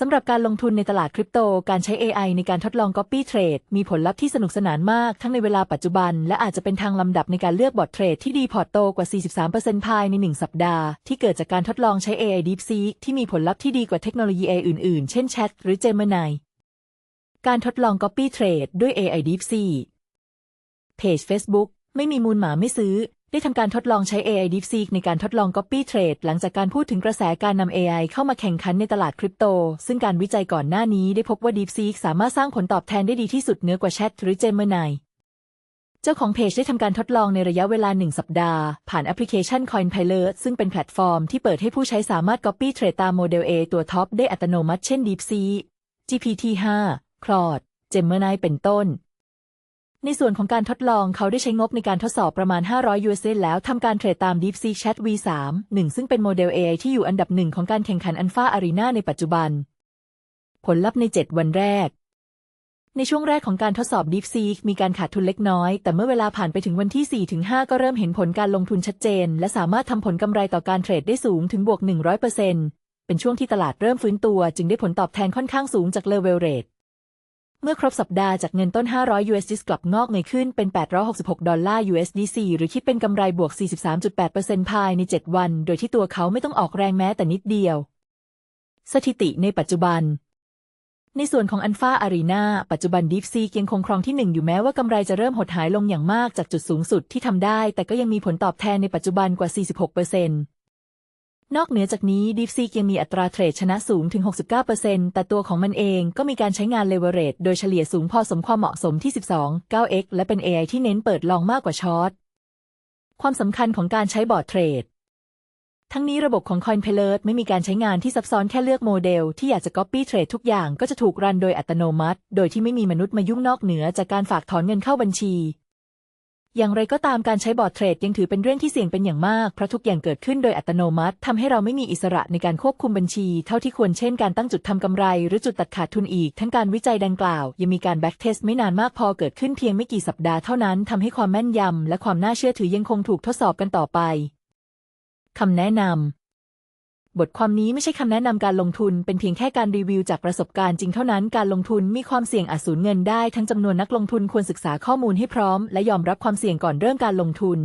สำหรับการลงทุนในตลาดคริปโต การใช้ AI ในการทดลอง Copy Trade มีผลลัพธ์ที่สนุกสนานมาก ทั้งในเวลาปัจจุบัน และอาจจะเป็นทางลำดับในการเลือกบอทเทรดที่ดีพอร์ตโตกว่า 43%ภายใน 1 สัปดาห์ ที่เกิดจากการทดลองใช้ AI DeepSeek ที่มีผลลัพธ์ที่ดีกว่าเทคโนโลยี AI อื่นๆ เช่น Chat หรือ Gemini การทดลอง Copy Trade ด้วย AI DeepSeek เพจ Facebook ไม่มีมูลหมาไม่ซื้อ ได้ทำการทดลองใช้ AI DeepSeek ในการทดลอง Copy Trade หลังจากการพูดถึงกระแสการนำ AI เข้ามาแข่งขันในตลาดคริปโต ซึ่งการวิจัยก่อนหน้านี้ได้พบว่า DeepSeek สามารถสร้างผลตอบแทนได้ดีที่สุดเหนือกว่า Chat หรือ Gemini เจ้าของเพจได้ทำการทดลองในระยะเวลา 1 สัปดาห์ ผ่านแอปพลิเคชัน CoinPilot ซึ่งเป็นแพลตฟอร์มที่เปิดให้ผู้ใช้สามารถ Copy Trade ตามโมเดล A ตัวท็อปได้อัตโนมัติเช่น DeepSeek GPT-5 Claude Gemini เป็นต้น ในส่วนของการทดลองเขาได้ใช้งบในการทดสอบประมาณ 500 USD แล้วทำการเทรดตาม DeepSeek Chat V3 1 ซึ่งเป็นโมเดล AI ที่อยู่อันดับหนึ่งของการแข่งขัน Alpha Arena ในปัจจุบัน ผลลัพธ์ใน 7 วันแรก ในช่วงแรกของการทดสอบ DeepSeek มีการขาดทุนเล็กน้อย แต่เมื่อเวลาผ่านไปถึงวันที่ 4-5 ก็เริ่มเห็นผลการลงทุนชัดเจน และสามารถทำผลกำไรต่อการเทรดได้สูงถึงบวก 100%เป็นช่วงที่ตลาดเริ่มฟื้นตัว จึงได้ผลตอบแทนค่อนข้างสูงจากเลเวลเรท เมื่อครบสัปดาห์จากเงินต้น 500 USD กลับงอกเงยขึ้นเป็น 866 ดอลลาร์ USDC หรือคิดเป็นกำไรบวก 43.8%ภายใน 7 วัน โดยที่ตัวเขาไม่ต้องออกแรงแม้แต่นิดเดียว สถิติในปัจจุบัน ในส่วนของ Alpha Arena ปัจจุบัน DeepSeek ยังคงครองที่ 1 อยู่แม้ว่ากำไรจะเริ่มหดหายลงอย่างมากจากจุดสูงสุดที่ทำได้ แต่ก็ยังมีผลตอบแทนในปัจจุบันกว่า 46% นอกเหนือจากนี้ DeepSeek ยังมีอัตราเทรดชนะสูงถึง 69%แต่ตัวของมันเองก็มีการใช้งาน Leverage โดยเฉลี่ยสูงพอสมความเหมาะสมที่ 12 9x และเป็น AI ที่เน้นเปิดลองมากกว่าช็อต ความสำคัญของการใช้บอร์ดเทรด ทั้งนี้ระบบของ CoinPilot ไม่มีการใช้งานที่ซับซ้อนแค่เลือกโมเดล ที่อยากจะ Copy Trade ทุกอย่างก็จะถูกรันโดยอัตโนมัติ โดยที่ไม่มีมนุษย์มายุ่งนอกเหนือจากการฝากถอนเงินเข้าบัญชี อย่างไรก็ตามการใช้บอร์ดเทรดยังถือเป็นเรื่องที่เสี่ยงเป็นอย่างมาก เพราะทุกอย่างเกิดขึ้นโดยอัตโนมัติทำให้เราไม่มีอิสระในการควบคุมบัญชี เท่าที่ควรเช่นการตั้งจุดทำกำไร หรือจุดตัดขาดทุนอีก ทั้งการวิจัยดังกล่าว ยังมีการแบ็กเทสไม่นานมากพอเกิดขึ้นเพียงไม่กี่สัปดาห์เท่านั้นทำให้ความแม่นยำและความน่าเชื่อถือยังคงถูกทดสอบกันต่อไปคำแนะนำ บทความนี้ไม่ใช่คำแนะนำการลงทุน เป็นเพียงแค่การรีวิวจากประสบการณ์จริงเท่านั้น การลงทุนมีความเสี่ยงอาจสูญเงินได้ ทั้งจำนวนนักลงทุนควรศึกษาข้อมูลให้พร้อม และยอมรับความเสี่ยงก่อนเริ่มการลงทุน